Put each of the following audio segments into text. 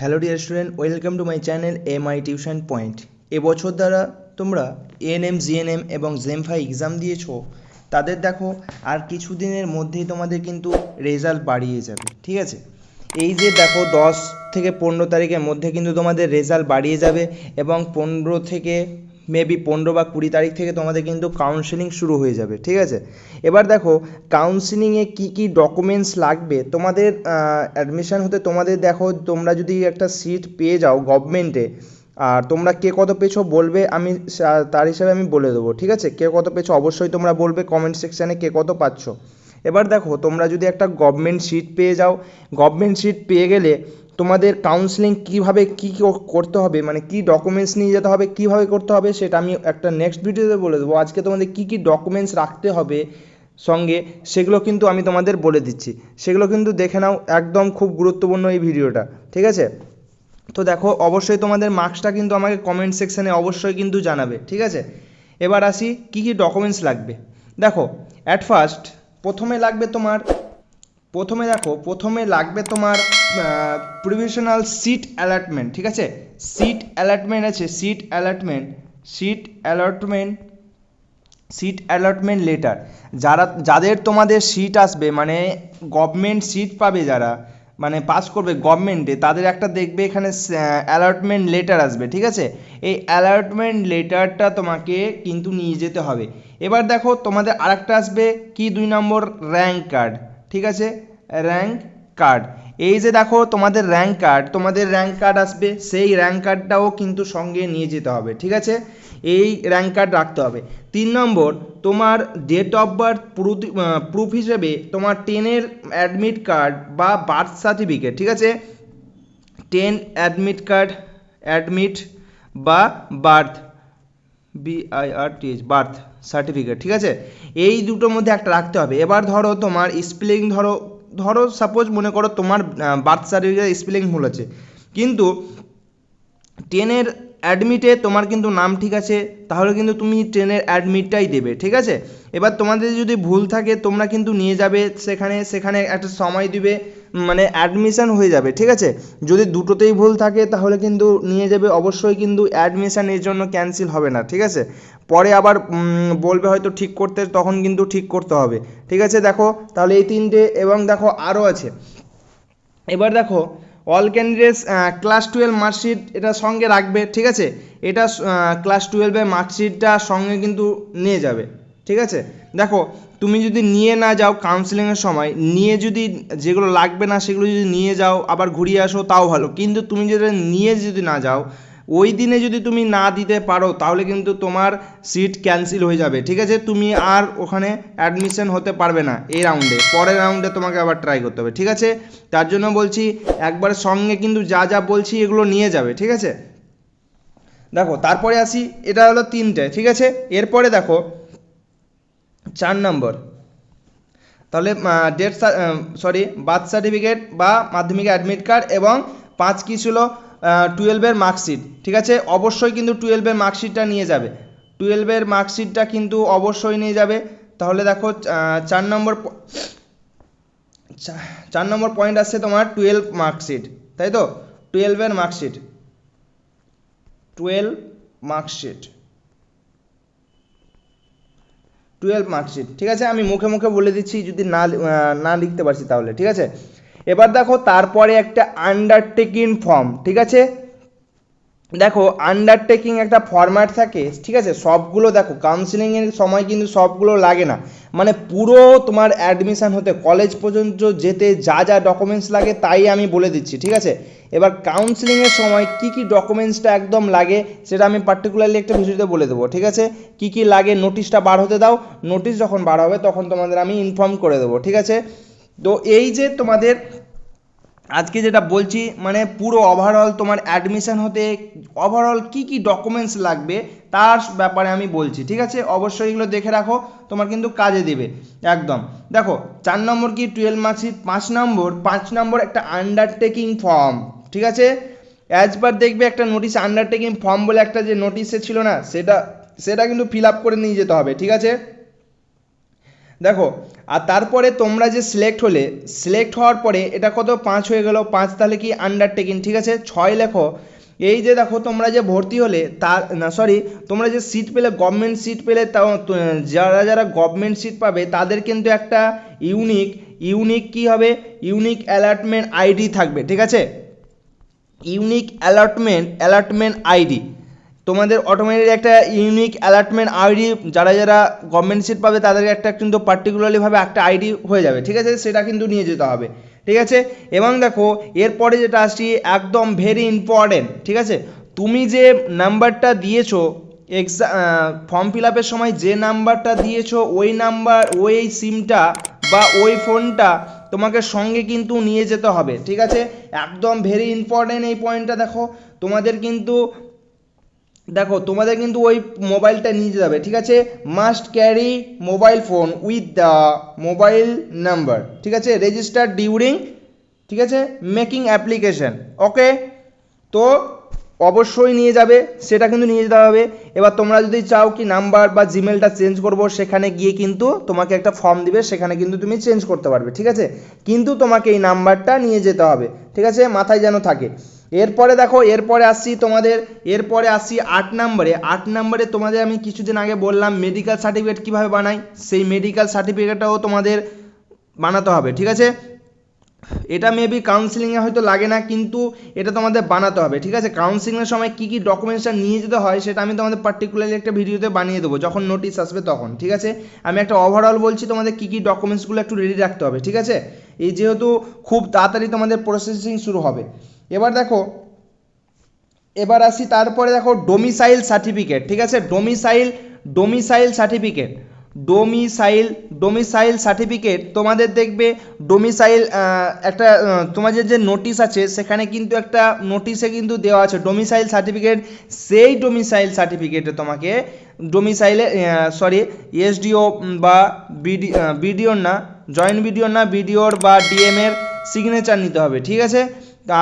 Hello dear student welcome to my channel M I tuition point এবছর দ্বারা তোমরা ANM GNM এবং জেমফাই exam দিয়েছ, তাদের দেখো, আর কিছুদিনের মধ্যেই তোমাদের কিন্তু রেজাল্ট বাড়িয়ে যাবে, ঠিক আছে? এই যে দেখো, দশ থেকে পনেরো তারিখের মধ্যে কিন্তু তোমাদের রেজাল্ট বাড়িয়ে যাবে এবং পনেরো থেকে মেবি পনেরো বা কুড়ি তারিখ থেকে তোমাদের কিন্তু কাউন্সেলিং শুরু হয়ে যাবে, ঠিক আছে? এবার দেখো কাউন্সেলিংয়ে কী কী ডকুমেন্টস লাগবে? তোমাদের অ্যাডমিশন হতে তোমাদের দেখো, তোমরা যদি একটা সিট পেয়ে যাও গভর্নমেন্টে আর তোমরা কে কত পেছো বলবে, আমি তার হিসাবে আমি বলে দেবো, ঠিক আছে? কে কত পেছো অবশ্যই তোমরা বলবে কমেন্ট সেকশানে কে কত পাচ্ছ। এবার দেখো, তোমরা যদি একটা গভর্নমেন্ট সিট পেয়ে যাও গভর্নমেন্ট সিট পেয়ে গেলে তোমাদের কাউন্সেলিং কীভাবে কী করতে হবে? মানে কী ডকুমেন্টস নিয়ে যেতে হবে, কীভাবে করতে হবে, সেটা আমি একটা নেক্সট ভিডিওতে বলে দেবো। আজকে তোমাদের কী কী ডকুমেন্টস রাখতে হবে সঙ্গে, সেগুলো কিন্তু আমি তোমাদের বলে দিচ্ছি। সেগুলো কিন্তু দেখে নাও, একদম খুব গুরুত্বপূর্ণ এই ভিডিওটা ঠিক আছে? তো দেখো, অবশ্যই তোমাদের মার্কসটা কিন্তু আমাকে কমেন্ট সেকশানে অবশ্যই কিন্তু জানাবে, ঠিক আছে? এবার আসি, কী কী ডকুমেন্টস লাগবে? দেখো অ্যাট ফার্স্ট প্রথমে লাগবে তোমার প্রথমে দেখো, প্রথমে লাগবে তোমার প্রভিশনাল সিট অ্যালটমেন্ট ঠিক আছে? সিট অ্যালটমেন্ট আছে seat allotment seat allotment seat allotment letter যারা, যাদের তোমাদের সিট আসবে মানে গভর্নমেন্ট সিট পাবে যারা মানে পাস করবে গভর্নমেন্টে তাদের একটা দেখবে এখানে অ্যালটমেন্ট লেটার আসবে, ঠিক আছে? এই অ্যালটমেন্ট লেটারটা তোমাকে কিন্তু নিয়ে যেতে হবে। এবার দেখো, তোমাদের আরেকটা আসবে, কি? দুই নম্বর র্যাঙ্ক কার্ড ঠিক আছে? র্যাঙ্ক কার্ড এই যে দেখো, তোমাদের র্যাঙ্ক কার্ড তোমাদের র্যাঙ্ক কার্ড আসবে, সেই র্যাঙ্ক কার্ডটাও কিন্তু সঙ্গে নিয়ে যেতে হবে, ঠিক আছে? এই র্যাঙ্ক কার্ড রাখতে হবে। তিন নম্বর, তোমার ডেট অফ বার্থ প্রুফ হিসেবে তোমার টেনের অ্যাডমিট কার্ড বা বার্থ সার্টিফিকেট ঠিক আছে? টেন অ্যাডমিট কার্ড অ্যাডমিট বা birth B I R T H birth certificate ঠিক আছে? এই দুটোর মধ্যে একটা রাখতে হবে। এবার ধরো তোমার স্পেলিং ধরো ধরো সাপোজ মনে করো তোমার বার্থ সার্টিফিকেট স্পেলিং ভুল আছে। কিন্তু টেনের অ্যাডমিটে তোমার কিন্তু নাম ঠিক আছে, তাহলে কিন্তু তুমি ট্রেনের অ্যাডমিটটাই দেবে, ঠিক আছে? এবার তোমাদের যদি ভুল থাকে, তোমরা কিন্তু নিয়ে যাবে সেখানে সেখানে একটা সময় দিবে। মানে অ্যাডমিশান হয়ে যাবে, ঠিক আছে? যদি দুটোতেই ভুল থাকে, তাহলে কিন্তু নিয়ে যাবে। অবশ্যই কিন্তু অ্যাডমিশান এর জন্য ক্যান্সেল হবে না, ঠিক আছে? পরে আবার বলবে হয়তো ঠিক করতে, তখন কিন্তু ঠিক করতে হবে। ঠিক আছে, দেখো? তাহলে এই তিনটে, এবং দেখো আরও আছে। এবার দেখো all candidates class twelve marksheet এটা সঙ্গে রাখবে, ঠিক আছে? এটা ক্লাস টুয়েলভের মার্কশিটটা সঙ্গে কিন্তু নিয়ে যাবে, ঠিক আছে? দেখো তুমি যদি নিয়ে না যাও কাউন্সিলিংয়ের সময়, নিয়ে যদি যেগুলো লাগবে না সেগুলো যদি নিয়ে যাও, আবার ঘুরিয়ে আসো, তাও ভালো। কিন্তু তুমি যদি নিয়ে যদি না যাও, ওই দিনে যদি তুমি না দিতে পারো, তাহলে কিন্তু তোমার সিট ক্যান্সেল হয়ে যাবে। ঠিক আছে? তুমি আর ওখানে অ্যাডমিশন হতে পারবে না এই রাউন্ডে পরের রাউন্ডে তোমাকে আবার ট্রাই করতে হবে, ঠিক আছে? তার জন্য বলছি, একবার সঙ্গে কিন্তু যা যা বলছি এগুলো নিয়ে যাবে, ঠিক আছে? দেখো, তারপরে আসি, এটা হলো তিনটে, ঠিক আছে? এরপরে দেখো চার নম্বর। তাহলে ডেট সরি বার্থ সার্টিফিকেট বা মাধ্যমিক অ্যাডমিট কার্ড এবং পাঁচ কী ছিল? টুয়েলভের মার্কশিট ঠিক আছে? অবশ্যই কিন্তু টুয়েলভের মার্কশিটটা নিয়ে যাবে। টুয়েলভের মার্কশিটটা কিন্তু অবশ্যই নিয়ে যাবে। তাহলে দেখো চার নম্বর চার নম্বর পয়েন্ট আসছে তোমার টুয়েলভ মার্কশিট তাই তো? টুয়েলভের marksheet twelve marksheet twelve marksheet ঠিক আছে? আমি মুখে মুখে বলে দিচ্ছি, যদি না না লিখতে পারছি তাহলে, ঠিক আছে? এবার দেখো, তারপরে একটা আন্ডারটেকিং ফর্ম ঠিক আছে? দেখো আন্ডারটেকিং একটা ফরম্যাট থাকে, ঠিক আছে? সবগুলো দেখো কাউন্সিলিংয়ের সময় কিন্তু সবগুলো লাগে না। মানে পুরো তোমার অ্যাডমিশন হতে কলেজ পর্যন্ত যেতে যা যা ডকুমেন্টস লাগে তাই আমি বলে দিচ্ছি, ঠিক আছে? এবার কাউন্সিলিংয়ের সময় কি কি ডকুমেন্টসটা একদম লাগে, সেটা আমি পার্টিকুলারলি একটা ভিডিওতে বলে দেবো, ঠিক আছে? কি কি লাগে নোটিশটা বার হতে দাও নোটিশ যখন বার হবে তখন তোমাদের আমি ইনফর্ম করে দেবো, ঠিক আছে? তো এই যে তোমাদের আজকে যেটা বলছি মানে পুরো ওভারঅল তোমার অ্যাডমিশন হতে ওভারঅল কি কি ডকুমেন্টস লাগবে, তার ব্যাপারে আমি বলছি, ঠিক আছে? অবশ্যই এগুলো দেখে রাখো, তোমার কিন্তু কাজে দেবে, একদম। দেখো, চার নম্বর কি টুয়েলভ মার্কশিট পাঁচ নম্বর পাঁচ নম্বর একটা আন্ডারটেকিং ফর্ম ঠিক আছে? পার দেখবে একটা নোটিশ আন্ডারটেকিং ফর্ম বলে একটা যে নোটিশে ছিল না, সেটা সেটা কিন্তু ফিল আপ করে নিয়ে যেতে হবে, ঠিক আছে? দেখো, আর তারপরে তোমরা যে সিলেক্ট হলে সিলেক্ট হওয়ার পরে এটা কত? পাঁচ হয়ে গেল, পাঁচ তাহলে কি আন্ডারটেকিং ঠিক আছে? ছয় লেখো। এই যে দেখো, তোমরা যে ভর্তি হলে, তার, না সরি তোমরা যে সিট পেলে গভর্নমেন্ট সিট পেলে যারা যারা গভর্নমেন্ট সিট পাবে, তাদের কিন্তু একটা ইউনিক ইউনিক কি হবে? ইউনিক অ্যালার্টমেন্ট আইডি থাকবে, ঠিক আছে? ইউনিক অ্যালার্টমেন্ট অ্যালার্টমেন্ট আইডি তোমাদের অটোমেটিক একটা ইউনিক অ্যালার্টমেন্ট আইডি যারা যারা গভর্নমেন্ট সিট পাবে, তাদেরকে একটা কিন্তু পার্টিকুলারলিভাবে একটা আইডি হয়ে যাবে, ঠিক আছে? সেটা কিন্তু নিয়ে যেতে হবে, ঠিক আছে? এবং দেখো, এরপরে যেটা আসছি, একদম ভেরি ইম্পর্টেন্ট ঠিক আছে? তুমি যে নাম্বারটা দিয়েছ এক্সা ফর্ম ফিল আপের সময় যে নাম্বারটা দিয়েছ, ওই নাম্বার ওই সিমটা বা ওই ফোনটা তোমাকে সঙ্গে কিন্তু নিয়ে যেতে হবে, ঠিক আছে? একদম ভেরি ইম্পর্টেন্ট এই পয়েন্টটা দেখো। তোমাদের কিন্তু দেখো, তোমাদের কিন্তু ওই মোবাইলটা নিয়ে যেতে হবে, ঠিক আছে? Must carry mobile phone with the mobile number ঠিক আছে? রেজিস্টার ডিউরিং ঠিক আছে? মেকিং অ্যাপ্লিকেশন ওকে তো অবশ্যই নিয়ে যাবে, সেটা কিন্তু নিয়ে যেতে হবে। এবার তোমরা যদি চাও কি নাম্বার বা জিমেলটা চেঞ্জ করব, সেখানে গিয়ে কিন্তু তোমাকে একটা ফর্ম দিবে, সেখানে কিন্তু তুমি চেঞ্জ করতে পারবে, ঠিক আছে? কিন্তু তোমাকে এই নাম্বারটা নিয়ে যেতে হবে, ঠিক আছে? মাথায় যেন থাকে। এরপরে দেখো, এরপরে আসছি তোমাদের, এরপরে আসছি আট নম্বরে। আট নম্বরে তোমাদের আমি কিছুদিন আগে বললাম মেডিকেল সার্টিফিকেট কীভাবে বানাই, সেই মেডিকেল সার্টিফিকেটটাও তোমাদের বানাতে হবে, ঠিক আছে? এটা মেবি কাউন্সিলিংয়ে হয়তো লাগে না, কিন্তু এটা তোমাদের বানাতে হবে, ঠিক আছে? কাউন্সিলিংয়ের সময় কী কী ডকুমেন্টসটা নিয়ে যেতে হয়, সেটা আমি তোমাদের পার্টিকুলারলি একটা ভিডিওতে বানিয়ে দেবো, যখন নোটিশ আসবে তখন, ঠিক আছে? আমি একটা ওভারঅল বলছি তোমাদের কী কী ডকুমেন্টসগুলো একটু রেডি রাখতে হবে, ঠিক আছে? এই যেহেতু খুব তাড়াতাড়ি তোমাদের প্রসেসিং শুরু হবে। এবার দেখো, এবার আসি তারপরে দেখো ডোমিসাইল সার্টিফিকেট ঠিক আছে? Domicile domicile certificate domicile domicile certificate তোমাদের দেখবে ডোমিসাইল একটা তোমাদের যে নোটিশ আছে, সেখানে কিন্তু একটা নোটিশে কিন্তু দেওয়া আছে ডোমিসাইল সার্টিফিকেট সেই ডোমিসাইল সার্টিফিকেটে তোমাকে ডোমিসাইলে সরি এসডিও বা বিডি বিডিওর না জয়েন্ট বিডিওর না বিডিওর বা ডিএমের সিগনেচার নিতে হবে, ঠিক আছে?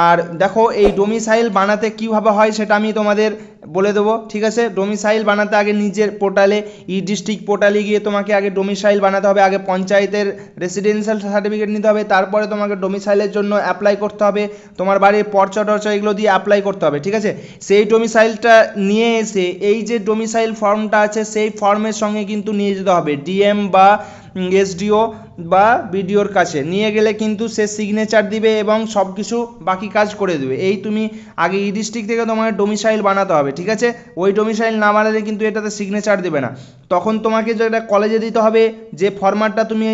আর দেখো, এই ডোমিসাইল বানাতে কীভাবে হয় সেটা আমি তোমাদের বলে দেবো, ঠিক আছে? ডোমিসাইল বানাতে আগে নিজের পোর্টালে ই ডিস্ট্রিক্ট পোর্টালে গিয়ে তোমাকে আগে ডোমিসাইল বানাতে হবে, আগে পঞ্চায়েতের রেসিডেন্সিয়াল সার্টিফিকেট নিতে হবে, তারপরে তোমাকে ডোমিসাইলের জন্য অ্যাপ্লাই করতে হবে, তোমার বাড়ির পর্চা টর্চা এগুলো দিয়ে অ্যাপ্লাই করতে হবে, ঠিক আছে? সেই ডোমিসাইলটা নিয়ে এসে, এই যে ডোমিসাইল ফর্মটা আছে, সেই ফর্মের সঙ্গে কিন্তু নিয়ে যেতে হবে ডিএম বা এসডিও বা বিডিওর কাছে। নিয়ে গেলে কিন্তু সে সিগনেচার দিবে এবং সব কিছু বাকি কাজ করে দেবে। এই তুমি আগে ই ডিস্ট্রিক্ট থেকে তোমাকে ডোমিসাইল বানাতে হবে, ঠিক আছে? ওই ডোমিসাইল না বানালে কিন্তু এটাতে সিগনেচার দেবে না। তখন তোমাকে যেটা কলেজে দিতে হবে, যে ফরম্যাটটা তুমি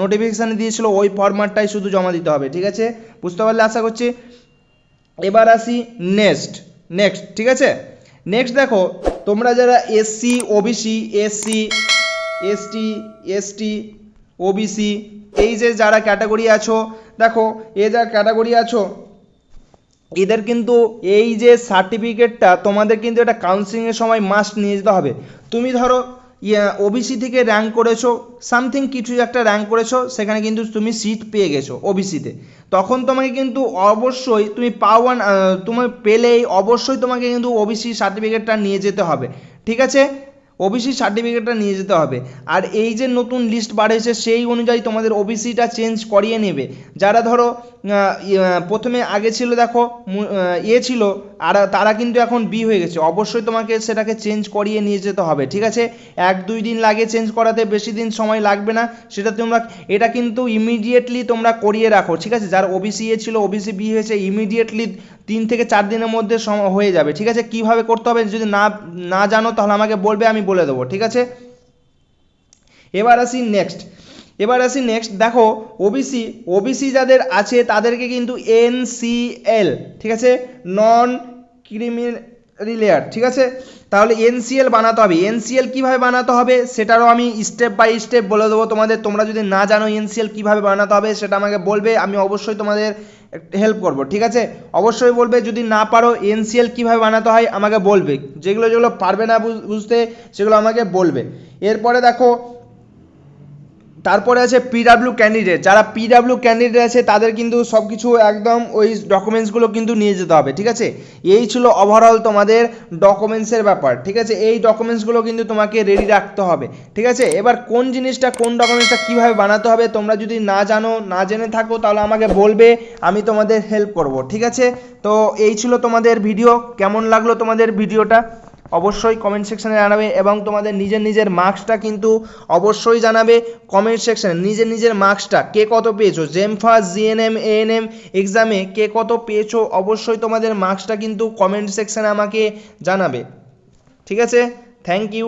নোটিফিকেশানে দিয়েছিলো, ওই ফরম্যাটটাই শুধু জমা দিতে হবে, ঠিক আছে? বুঝতে পারলে আশা করছি? এবার আসি নেক্সট নেক্সট ঠিক আছে? নেক্সট দেখো, তোমরা যারা SC OBC SC ST ST OBC এই যে যারা ক্যাটাগরি আছো, দেখো এ যা ক্যাটাগরি আছো, এদের কিন্তু এই যে সার্টিফিকেটটা তোমাদের কিন্তু এটা কাউন্সিলিংয়ের সময় মাস্ট নিয়ে যেতে হবে। তুমি ধরো ওবিসি থেকে র্যাঙ্ক করেছ সামথিং কিছু একটা র্যাঙ্ক করেছ, সেখানে কিন্তু তুমি সিট পেয়ে গেছো ওবিসিতে তখন তোমাকে কিন্তু অবশ্যই তুমি পাওয়ান তুমি পেলেই অবশ্যই তোমাকে কিন্তু ওবিসি সার্টিফিকেটটা নিয়ে যেতে হবে। ঠিক আছে? ওবিসি সার্টিফিকেটটা নিয়ে যেতে হবে। আর এই যে নতুন লিস্ট বাড়িয়েছে সেই অনুযায়ী তোমাদের ওবিসিটা চেঞ্জ করিয়ে নেবে। যারা ধরো প্রথমে আগে ছিল, দেখো এ ছিল, আর তারা কিন্তু এখন বি হয়ে গেছে। অবশ্যই তোমাকে সেটাকে চেঞ্জ করিয়ে নিয়ে যেতে হবে, ঠিক আছে? এক, দুই দিন লাগে চেঞ্জ করাতে, বেশি দিন সময় লাগবে না। সেটা তোমরা, এটা কিন্তু ইমিডিয়েটলি তোমরা করিয়ে রাখো, ঠিক আছে? যার ওবিসি এ ছিল ওবিসি বি হয়েছে ইমিডিয়েটলি তিন থেকে চার দিনের মধ্যে হয়ে যাবে, ঠিক আছে? কীভাবে করতে হবে যদি না না জানো, তাহলে আমাকে বলবে, আমি বলে দেবো, ঠিক আছে? এবার আসি নেক্সট এবার আসি নেক্সট দেখো ওবিসি ওবিসি যাদের আছে, তাদেরকে কিন্তু এনসিএল ঠিক আছে? নন ক্রিমিনাল লেয়ার ঠিক আছে? তাহলে এনসিএল বানাতে হবে। এনসিএল কীভাবে বানাতে হবে সেটারও আমি স্টেপ বাই স্টেপ বলে দেবো তোমাদের। তোমরা যদি না জানো এনসিএল কীভাবে বানাতে হবে সেটা আমাকে বলবে, আমি অবশ্যই তোমাদের হেল্প করব, ঠিক আছে? অবশ্যই বলবে, যদি না পারো এনসিএল কীভাবে বানাতে হয় আমাকে বলবে। যেগুলো যেগুলো পারবে না বুঝ- বুঝতে, সেগুলো আমাকে বলবে। এরপরে দেখো তারপরে আছে পিডাব্লিউ ক্যান্ডিডেট যারা পিডাব্লিউ ক্যান্ডিডেট আছে, তাদের কিন্তু সব কিছু একদম ওই ডকুমেন্টসগুলো কিন্তু নিয়ে যেতে হবে, ঠিক আছে? এই ছিল ওভারঅল তোমাদের ডকুমেন্টসের ব্যাপার, ঠিক আছে? এই ডকুমেন্টসগুলো কিন্তু তোমাকে রেডি রাখতে হবে, ঠিক আছে? এবার কোন জিনিসটা, কোন ডকুমেন্টসটা কীভাবে বানাতে হবে, তোমরা যদি না জানো, না জেনে থাকো, তাহলে আমাকে বলবে, আমি তোমাদের হেল্প করব, ঠিক আছে? তো এই ছিল তোমাদের ভিডিও কেমন লাগল তোমাদের ভিডিওটা অবশ্যই কমেন্ট সেকশানে জানাবে এবং তোমাদের নিজের নিজের মার্কসটা কিন্তু অবশ্যই জানাবে কমেন্ট সেকশানে নিজের নিজের মার্কসটা কে কত পেয়েছ? জেমফা জিএনএম এএনএম এক্সামে কে কত পেয়েছ? অবশ্যই তোমাদের মার্কসটা কিন্তু কমেন্ট সেকশানে আমাকে জানাবে। ঠিক আছে? Thank you